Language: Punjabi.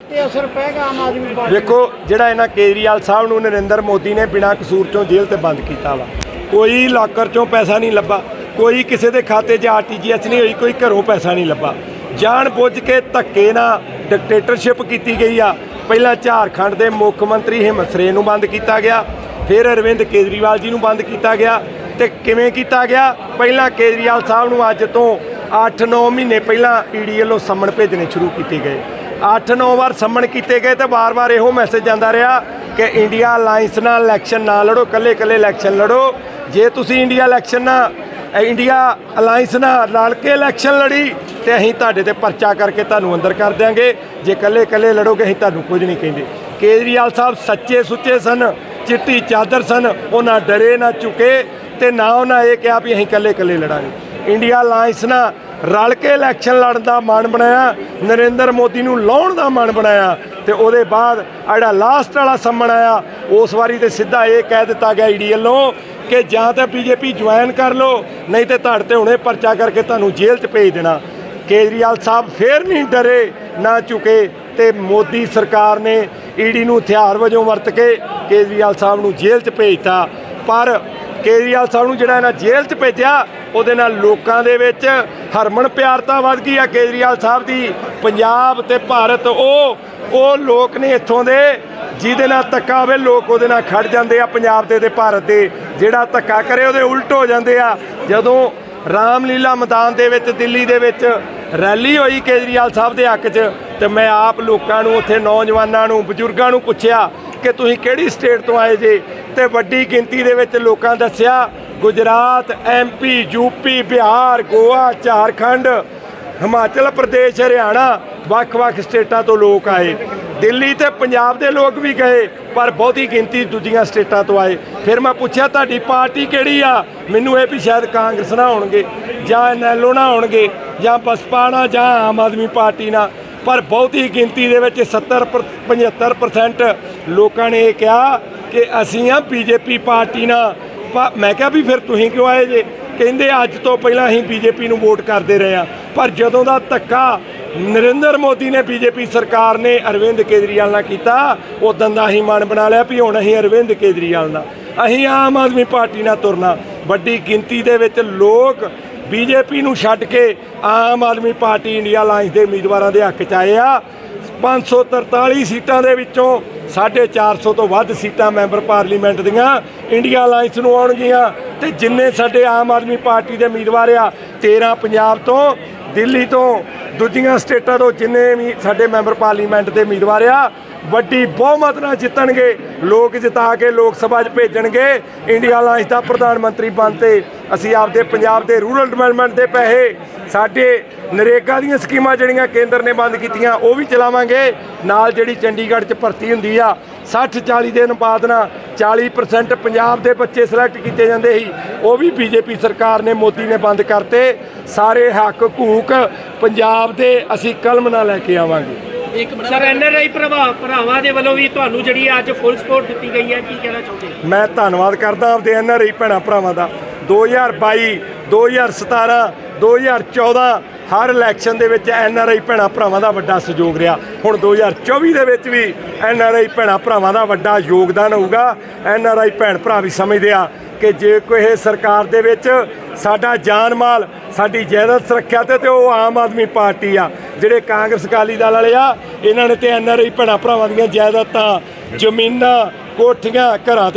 ਤੇ ਅਸਰ ਪਏਗਾ ਆਮ ਆਦਮੀ ਪਾਰਟੀ ਵੇਖੋ ਜਿਹੜਾ ਇਹਨਾਂ ਕੇਜਰੀਵਾਲ ਸਾਹਿਬ ਨੂੰ ਨਰਿੰਦਰ ਮੋਦੀ ਨੇ ਬਿਨਾਂ ਕਸੂਰ ਚੋਂ ਜੇਲ੍ਹ ਤੇ ਬੰਦ ਕੀਤਾ ਵਾ। ਕੋਈ ਲਾਕਰ ਚੋਂ ਪੈਸਾ ਨਹੀਂ ਲੱਭਾ। ਕੋਈ ਕਿਸੇ ਦੇ ਖਾਤੇ 'ਚ ਆਰਟੀਜੀਐਸ ਨਹੀਂ ਹੋਈ, ਕੋਈ ਘਰੋਂ ਪੈਸਾ ਨਹੀਂ ਲੱਭਾ। ਜਾਣ ਬੁੱਝ ਕੇ ਧੱਕੇ ਨਾਲ ਡਿਕਟੇਟਰਸ਼ਿਪ ਕੀਤੀ ਗਈ ਆ। ਪਹਿਲਾਂ ਝਾਰਖੰਡ ਦੇ ਮੁੱਖ ਮੰਤਰੀ ਹਿੰਮਤ ਸਰੇਨ ਨੂੰ ਬੰਦ ਕੀਤਾ ਗਿਆ, ਫਿਰ ਅਰਵਿੰਦ ਕੇਜਰੀਵਾਲ ਜੀ ਨੂੰ ਬੰਦ ਕੀਤਾ ਗਿਆ ਤੇ ਕਿਵੇਂ ਕੀਤਾ ਗਿਆ? ਪਹਿਲਾਂ ਕੇਜਰੀਵਾਲ ਸਾਹਿਬ ਨੂੰ ਅੱਜ ਤੋਂ 8-9 ਮਹੀਨੇ ਪਹਿਲਾਂ ਈਡੀ ਵੱਲੋਂ ਸੰਮਣ ਭੇਜਣੇ ਸ਼ੁਰੂ ਕੀਤੇ ਗਏ। 8-9 ਵਾਰ ਸੰਮਣ ਕੀਤੇ ਗਏ ਤੇ ਵਾਰ-ਵਾਰ ਇਹੋ ਮੈਸੇਜ ਜਾਂਦਾ ਰਿਹਾ ਕਿ ਇੰਡੀਆ ਅਲਾਈਅੰਸ ਨਾਲ ਇਲੈਕਸ਼ਨ ਨਾ ਲੜੋ ਕੱਲੇ-ਕੱਲੇ ਇਲੈਕਸ਼ਨ ਲੜੋ। ਜੇ ਤੁਸੀਂ ਇੰਡੀਆ ਇਲੈਕਸ਼ਨ ਨਾਲ ਇੰਡੀਆ ਅਲਾਈਅੰਸ ਨਾਲ ਰਲ ਕੇ ਇਲੈਕਸ਼ਨ ਲੜੀ, ਤੇ ਅਸੀਂ ਤੁਹਾਡੇ ਤੇ ਪਰਚਾ ਕਰਕੇ ਤੁਹਾਨੂੰ ਅੰਦਰ ਕਰ ਦਿਆਂਗੇ। ਜੇ ਕੱਲੇ-ਕੱਲੇ ਲੜੋਗੇ, ਅਸੀਂ ਤੁਹਾਨੂੰ ਕੁਝ ਨਹੀਂ ਕਹਿੰਦੇ। ਕੇਜਰੀਵਾਲ ਸਾਹਿਬ ਸੱਚੇ ਸੁੱਚੇ ਸਨ, ਚਿੱਟੀ ਚਾਦਰ ਸਨ, ਉਹਨਾਂ ਡਰੇ ਨਾ ਝੁਕੇ, ਤੇ ਨਾ ਉਹਨਾਂ ਇਹ ਕਿਹਾ ਵੀ ਅਸੀਂ ਕੱਲੇ-ਕੱਲੇ ਲੜਾਂਗੇ। ਇੰਡੀਆ ਅਲਾਈਅੰਸ ਨਾਲ ਰਲ ਕੇ ਇਲੈਕਸ਼ਨ ਲੜਨ ਦਾ ਮਾਣ ਬਣਾਇਆ, ਨਰਿੰਦਰ ਮੋਦੀ ਨੂੰ ਲਾਉਣ ਦਾ ਮਨ ਬਣਾਇਆ ਤੇ ਉਹਦੇ ਬਾਅਦ ਜਿਹੜਾ ਲਾਸਟ ਵਾਲਾ ਸੰਮਣ ਆਇਆ, ਉਸ ਵਾਰੀ ਤੇ ਸਿੱਧਾ ਇਹ ਕਹਿ ਦਿੱਤਾ ਗਿਆ ਈਡੀ ਵੱਲੋਂ ਕਿ ਜਾਂ ਤਾਂ ਬੀਜੇਪੀ ਜੁਆਇਨ ਕਰ ਲਓ, ਨਹੀਂ ਤੇ ਤੁਹਾਡੇ ਤੇ ਹੁਣੇ ਪਰਚਾ ਕਰਕੇ ਤੁਹਾਨੂੰ ਜੇਲ੍ਹ 'ਚ ਭੇਜ ਦੇਣਾ। ਕੇਜਰੀਵਾਲ ਸਾਹਿਬ ਫੇਰ ਨਹੀਂ ਡਰੇ, ਨਾ ਝੁਕੇ ਤੇ ਮੋਦੀ ਸਰਕਾਰ ਨੇ ਈਡੀ ਨੂੰ ਹਥਿਆਰ ਵਜੋਂ ਵਰਤ ਕੇ ਕੇਜਰੀਵਾਲ ਸਾਹਿਬ ਨੂੰ ਜੇਲ੍ਹ 'ਚ ਭੇਜਤਾ ਪਰ ਕੇਜਰੀਵਾਲ ਸਾਹਿਬ ਨੂੰ ਜਿਹੜਾ ਇਹਨਾਂ ਜੇਲ੍ਹ 'ਚ ਭੇਜਿਆ, ਉਹਦੇ ਨਾਲ ਲੋਕਾਂ ਦੇ ਵਿੱਚ ਹਰਮਨ ਪਿਆਰਤਾ ਵੱਧ ਗਈ ਆ। ਕੇਜਰੀਵਾਲ ਸਾਹਿਬ ਦੀ ਪੰਜਾਬ ਤੇ ਭਾਰਤ, ਉਹ ਉਹ ਲੋਕ ਨੇ ਇੱਥੋਂ ਦੇ, ਜਿਹਦੇ ਨਾਲ ਧੱਕਾ ਹੋਵੇ, ਲੋਕ ਉਹਦੇ ਨਾਲ ਖੜ ਜਾਂਦੇ ਆ ਪੰਜਾਬ ਦੇ ਤੇ ਭਾਰਤ ਦੇ। ਜਿਹੜਾ ਧੱਕਾ ਕਰੇ, ਉਹਦੇ ਉਲਟ ਹੋ ਜਾਂਦੇ ਆ। ਜਦੋਂ ਰਾਮਲੀਲਾ ਮੈਦਾਨ ਦੇ ਵਿੱਚ, ਦਿੱਲੀ ਦੇ ਵਿੱਚ ਰੈਲੀ ਹੋਈ ਕੇਜਰੀਵਾਲ ਸਾਹਿਬ ਦੇ ਹੱਕ 'ਚ, ਤੇ ਮੈਂ ਆਪ ਲੋਕਾਂ ਨੂੰ, ਉੱਥੇ ਨੌਜਵਾਨਾਂ ਨੂੰ, ਬਜ਼ੁਰਗਾਂ ਨੂੰ ਪੁੱਛਿਆ ਕਿ ਤੁਸੀਂ ਕਿਹੜੀ ਸਟੇਟ ਤੋਂ ਆਏ ਜੇ? ਤੇ ਵੱਡੀ ਗਿਣਤੀ ਦੇ ਵਿੱਚ ਲੋਕਾਂ ਦੱਸਿਆ, ਗੁਜਰਾਤ ਐਮਪੀ ਯੂਪੀ ਬਿਹਾਰ, ਗੋਆ, ਝਾਰਖੰਡ, ਹਿਮਾਚਲ ਪ੍ਰਦੇਸ਼, ਹਰਿਆਣਾ, ਵੱਖ-ਵੱਖ ਸਟੇਟਾਂ ਤੋਂ ਲੋਕ ਆਏ। ਦਿੱਲੀ ਤੇ ਪੰਜਾਬ ਦੇ ਲੋਕ ਵੀ ਗਏ, ਪਰ ਬਹੁਤੀ ਗਿਣਤੀ ਦੂਜੀਆਂ ਸਟੇਟਾਂ ਤੋਂ ਆਏ। ਫਿਰ ਮੈਂ ਪੁੱਛਿਆ, ਤੁਹਾਡੀ ਪਾਰਟੀ ਕਿਹੜੀ ਆ? ਮੈਨੂੰ ਇਹ ਵੀ ਸ਼ਾਇਦ ਕਾਂਗਰਸ ਨਾ ਹੋਣਗੇ, ਜਾਂ ਐਨਐਲਓ ਨਾ ਹੋਣਗੇ, ਜਾਂ ਬਸਪਾ ਨਾ ਜਾਂ ਆਮ ਆਦਮੀ ਪਾਰਟੀ ਨਾ ਪਰ ਬਹੁਤੀ ਗਿਣਤੀ ਦੇ ਵਿੱਚ 70 ਪਰ- 75% ਲੋਕਾਂ ਨੇ ਇਹ ਕਿਹਾ ਕਿ ਅਸੀਂ ਆ ਬੀਜੇਪੀ ਪਾਰਟੀ ਨਾਲ ਮੈਂ ਕਿਹਾ ਵੀ ਫਿਰ ਤੁਸੀਂ ਕਿਉਂ ਆਏ ਜੇ? ਕਹਿੰਦੇ ਅੱਜ ਤੋਂ ਪਹਿਲਾਂ ਅਸੀਂ ਬੀਜੇਪੀ ਨੂੰ ਵੋਟ ਕਰਦੇ ਰਹੇ ਆ ਪਰ ਜਦੋਂ ਦਾ ਧੱਕਾ ਨਰਿੰਦਰ ਮੋਦੀ ਨੇ ਬੀਜੇਪੀ ਸਰਕਾਰ ਨੇ ਅਰਵਿੰਦ ਕੇਜਰੀਵਾਲ ਨਾਲ ਕੀਤਾ ਉਦੋਂ ਦਾ ਅਸੀਂ ਮਨ ਬਣਾ ਲਿਆ ਵੀ ਹੁਣ ਅਸੀਂ ਅਰਵਿੰਦ ਕੇਜਰੀਵਾਲ ਨਾਲ। ਅਸੀਂ ਆਮ ਆਦਮੀ ਪਾਰਟੀ ਨਾਲ ਤੁਰਨਾ। ਵੱਡੀ ਗਿਣਤੀ ਦੇ ਵਿੱਚ ਲੋਕ ਬੀਜੇਪੀ ਨੂੰ ਛੱਡ ਕੇ Aam Aadmi Party India alliance ਦੇ ਉਮੀਦਵਾਰਾਂ ਦੇ ਹੱਕ 'ਚ ਆਏ ਆ। 543 ਸੀਟਾਂ ਦੇ ਵਿੱਚੋਂ 450 ਤੋਂ ਵੱਧ ਸੀਟਾਂ ਮੈਂਬਰ ਪਾਰਲੀਮੈਂਟ ਦੀਆਂ ਇੰਡੀਆ ਅਲਾਈਅੰਸ ਨੂੰ ਆਉਣਗੀਆਂ ਤੇ ਜਿੰਨੇ ਸਾਡੇ ਆਮ ਆਦਮੀ ਪਾਰਟੀ ਦੇ ਉਮੀਦਵਾਰ ਆ 13 ਪੰਜਾਬ ਤੋਂ, ਦਿੱਲੀ ਤੋਂ, ਦੂਜੀਆਂ ਸਟੇਟਾਂ ਤੋਂ ਜਿੰਨੇ ਵੀ ਸਾਡੇ ਮੈਂਬਰ ਪਾਰਲੀਮੈਂਟ ਦੇ ਉਮੀਦਵਾਰ ਆ ਵੱਡੀ ਬਹੁਮਤ ਨਾਲ ਜਿੱਤਣਗੇ, ਲੋਕ ਜਿਤਾ ਕੇ ਲੋਕ ਸਭਾ 'ਚ ਭੇਜਣਗੇ। ਇੰਡੀਆ ਅਲਾਈਅੰਸ ਦਾ ਪ੍ਰਧਾਨ ਮੰਤਰੀ ਬਣਤੇ ਅਸੀਂ ਆਪਦੇ ਪੰਜਾਬ ਦੇ ਰੂਰਲ ਡਿਵੈਲਪਮੈਂਟ ਦੇ ਪੈਸੇ, ਸਾਡੇ ਨਰੇਗਾ ਦੀਆਂ ਸਕੀਮਾਂ ਜਿਹੜੀਆਂ ਕੇਂਦਰ ਨੇ ਬੰਦ ਕੀਤੀਆਂ, ਉਹ ਵੀ ਚਲਾਵਾਂਗੇ। ਨਾਲ ਜਿਹੜੀ ਚੰਡੀਗੜ੍ਹ 'ਚ ਭਰਤੀ ਹੁੰਦੀ ਆ 60 40 ਦੇ ਅਨੁਪਾਤ ਨਾਲ 40% ਪੰਜਾਬ ਦੇ ਬੱਚੇ ਸਿਲੈਕਟ ਕੀਤੇ ਜਾਂਦੇ ਸੀ, ਉਹ ਵੀ ਬੀਜੇਪੀ ਸਰਕਾਰ ਨੇ, ਮੋਦੀ ਨੇ ਬੰਦ ਕਰਤੇ। ਸਾਰੇ ਹੱਕ ਹਕੂਕ ਪੰਜਾਬ ਦੇ ਅਸੀਂ ਕਲਮ ਨਾਲ ਲੈ ਕੇ ਆਵਾਂਗੇ। ਸਰ ਐਨਆਰਆਈ ਭਰਾਵਾ ਭਰਾਵਾਂ ਦੇ ਵੱਲੋਂ ਵੀ ਤੁਹਾਨੂੰ ਜਿਹੜੀ ਅੱਜ ਫੁੱਲ ਸਪੋਰਟ ਦਿੱਤੀ ਗਈ ਹੈ, ਕੀ ਕਹਿਣਾ ਚਾਹੁੰਦੇ ਮੈਂ ਧੰਨਵਾਦ ਕਰਦਾ ਆਪਦੇ ਐਨਆਰਆਈ ਭੈਣਾਂ ਭਰਾਵਾਂ ਦਾ। 2022 2017 2014 ਹਰ ਇਲੈਕਸ਼ਨ ਦੇ ਵਿੱਚ ਐਨ ਆਰ ਆਈ ਭੈਣਾਂ ਭਰਾਵਾਂ ਦਾ ਵੱਡਾ ਸਹਿਯੋਗ ਰਿਹਾ। ਹੁਣ 2024 ਦੇ ਵਿੱਚ ਵੀ ਐਨ ਆਰ ਆਈ ਭੈਣਾਂ ਭਰਾਵਾਂ ਦਾ ਵੱਡਾ ਯੋਗਦਾਨ ਹੋਊਗਾ। ਐਨ ਆਰ ਆਈ ਭੈਣ ਭਰਾ ਵੀ ਸਮਝਦੇ ਆ ਕਿ ਜੇ ਕੋਈ ਸਰਕਾਰ ਦੇ ਵਿੱਚ ਸਾਡਾ ਜਾਨ ਮਾਲ, ਸਾਡੀ ਜਾਇਦਾਦ ਸੁਰੱਖਿਆ ਤੇ ਤੇ ਉਹ ਆਮ ਆਦਮੀ ਪਾਰਟੀ ਆ। ਜਿਹੜੇ ਕਾਂਗਰਸ ਅਕਾਲੀ ਦਲ ਵਾਲੇ ਆ, ਇਹਨਾਂ ਨੇ ਤੇ ਐਨਆਰਆਈ ਭੈਣਾਂ ਭਰਾਵਾਂ ਦੀਆਂ ਜਾਇਦਾਦਾਂ ਜ਼ਮੀਨਾਂ, ਕੋਠੀਆਂ, ਘਰਾਂ ਤੇ